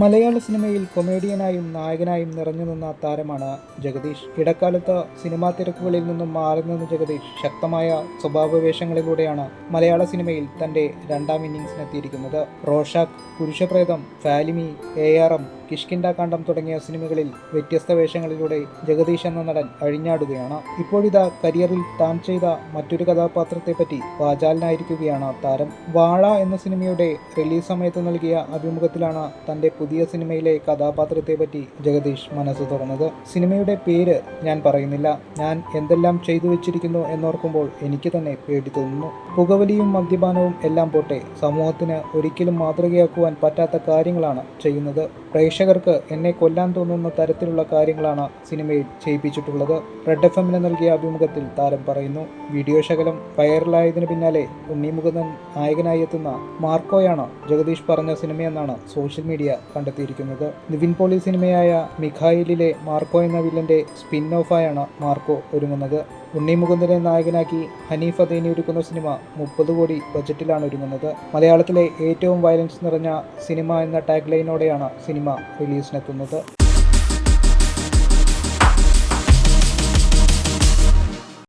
മലയാള സിനിമയിൽ കൊമേഡിയനായും നായകനായും നിറഞ്ഞു നിന്ന താരമാണ് ജഗദീഷ്. ഇടക്കാലത്ത് സിനിമാ തിരക്കുകളിൽ നിന്നും മാറി നിന്ന ജഗദീഷ് ശക്തമായ സ്വഭാവ വേഷങ്ങളിലൂടെയാണ് മലയാള സിനിമയിൽ തന്റെ രണ്ടാം ഇന്നിംഗ്സിനെത്തിയിരിക്കുന്നത്. Rorschach Purushapretham Falimy A R M Kishkindha Kaandam തുടങ്ങിയ സിനിമകളിൽ വ്യത്യസ്ത വേഷങ്ങളിലൂടെ ജഗദീഷ് എന്ന നടൻ അഴിഞ്ഞാടുകയാണ്. ഇപ്പോഴിതാ കരിയറിൽ താൻ ചെയ്ത മറ്റൊരു കഥാപാത്രത്തെപ്പറ്റി വാചാലനായിരിക്കുകയാണ് താരം. വാഴ എന്ന സിനിമയുടെ റിലീസ് സമയത്ത് നൽകിയ അഭിമുഖത്തിലാണ് തന്റെ പുതിയ സിനിമയിലെ കഥാപാത്രത്തെപ്പറ്റി ജഗദീഷ് മനസ്സ് തുറന്നത്. സിനിമയുടെ പേര് ഞാൻ പറയുന്നില്ല. ഞാൻ എന്തെല്ലാം ചെയ്തു വെച്ചിരിക്കുന്നു എന്നോർക്കുമ്പോൾ എനിക്ക് തന്നെ പേടി തോന്നുന്നു. പുകവലിയും മദ്യപാനവും എല്ലാം പോട്ടെ സമൂഹത്തിന് ഒരിക്കലും മാതൃകയാക്കുവാൻ പറ്റാത്ത കാര്യങ്ങളാണ് ചെയ്യുന്നത്. പ്രേക്ഷകർക്ക് എന്നെ കൊല്ലാൻ തോന്നുന്ന തരത്തിലുള്ള കാര്യങ്ങളാണ് സിനിമയിൽ ചെയ്യിപ്പിച്ചിട്ടുള്ളത്. റെഡ് എഫ് എമ്മിന് നൽകിയ അഭിമുഖത്തിൽ താരം പറയുന്നു വീഡിയോ ശകലം വൈറലായതിനു പിന്നാലെ ഉണ്ണിമുകുന്ദൻ നായകനായി എത്തുന്ന മാർക്കോയാണ് ജഗദീഷ് പറഞ്ഞ സിനിമയെന്നാണ് സോഷ്യൽ മീഡിയ കണ്ടെത്തിയിരിക്കുന്നത്. നിവിൻ പോളി സിനിമയായ മിഖായിലിലെ മാർക്കോ എന്ന വില്ലന്റെ സ്പിൻ ഓഫായാണ് മാർക്കോ ഒരുങ്ങുന്നത്. ഉണ്ണി മുകുന്ദനെ നായകനാക്കി ഹനീഫ് അദേനി ഒരുക്കുന്ന സിനിമ മുപ്പത് കോടി ബജറ്റിലാണ് ഒരുങ്ങുന്നത്. മലയാളത്തിലെ ഏറ്റവും വയലൻസ് നിറഞ്ഞ സിനിമ എന്ന ടാഗ് ലൈനോടെയാണ് സിനിമ റിലീസിനെത്തുന്നത്